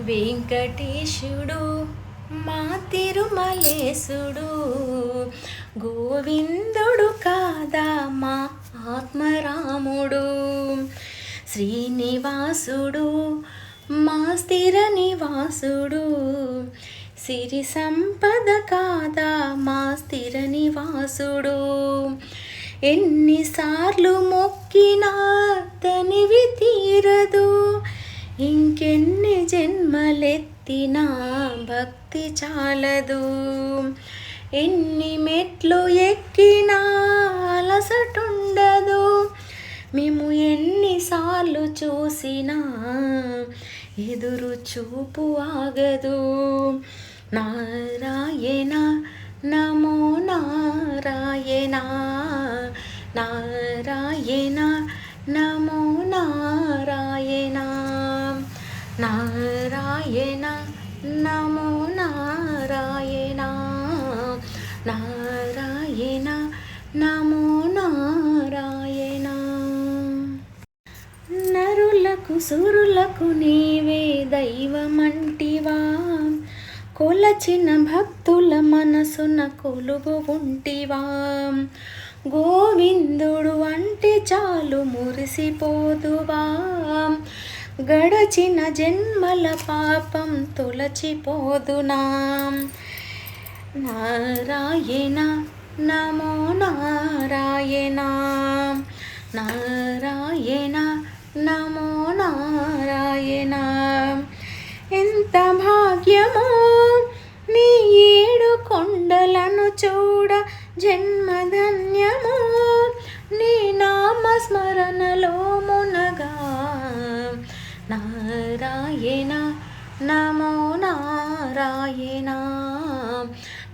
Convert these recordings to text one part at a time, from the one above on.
వెంకటేశుడు మా తిరుమలేశుడు. గోవిందుడు కాదా మా ఆత్మరాముడు? శ్రీనివాసుడు మా స్థిర నివాసుడు. సిరి సంపద కాదా మా స్థిర నివాసుడు? ఎన్నిసార్లు మొక్కినా తనివి తీరదు. ఇంకెన్ని జన్మలెత్తినా భక్తి చాలదు. ఎన్ని మెట్లు ఎక్కినా అలసటుండదు. మేము ఎన్నిసార్లు చూసినా ఎదురు చూపు ఆగదు. నారాయణ నమో నారాయణ నారాయణ నమో నారాయణ. నారాయణ నమో నారాయణ నారాయణ నమో నారాయణ. నరులకు సురులకు నీవే దైవమంటివా? కొలచిన భక్తుల మనసున కొలువు ఉంటివా? గోవిందుడు అంటే చాలు మురిసిపోదువా గడచిన జన్మల పాపం తులచిపోదునా? నారాయణ నమో నారాయణ. నారాయణ నమో నారాయణ. ఎంత భా నారాయణ నమో నారాయణ.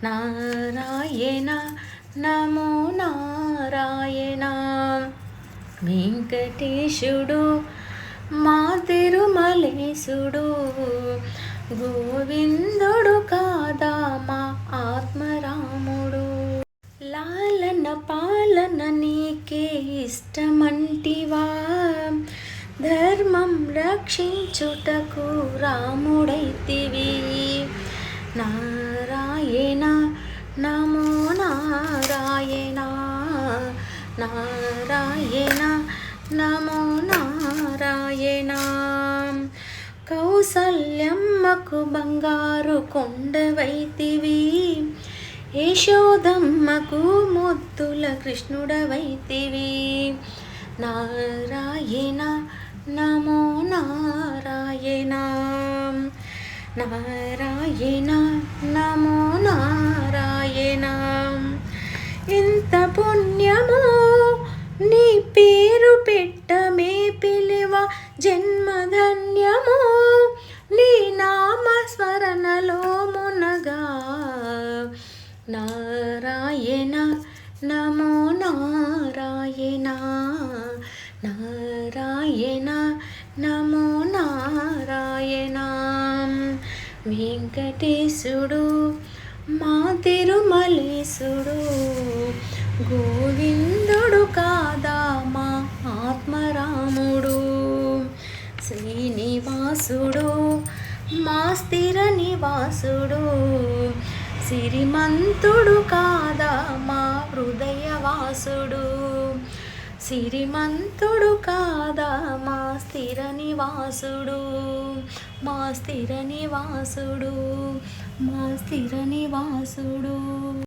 నారాయణ నమో నారాయణ. వెంకటేశుడు మా తిరుమలేశుడు. గోవిందుడు కాదా మా ఆత్మరాముడు. లాలన పాలన నీకే ఇష్టమంటివా? ధర్మం రక్షించుటకు రాముడైతివి. నారాయణ నమో నారాయణ నారాయణ నమో నారాయణ. కౌసల్యమ్మకు బంగారు కొండవైతివి. యశోదమ్మకు ముద్దుల కృష్ణుడవైతివి. నారాయణ నమో నారాయణ. నారాయణ నమో నారాయణ. ఎంత పుణ్యమో నీ పేరు పెట్టమే పిలివ. జన్మధన్యమో నీ నామస్మరణలో మునగా. నారాయణ నమో నారాయణ నారాయణ నమో నారాయణ. వెంకటేశుడు మా తిరుమలేశుడు గోవిందుడు కాదా మా ఆత్మరాముడు. శ్రీనివాసుడు మా స్థిర నివాసుడు. సిరిమంతుడు కాదా మా హృదయవాసుడు. సిరిమంతుడు కాదా మా స్థిర నివాసుడు? మా స్థిర నివాసుడు మా స్థిర నివాసుడు.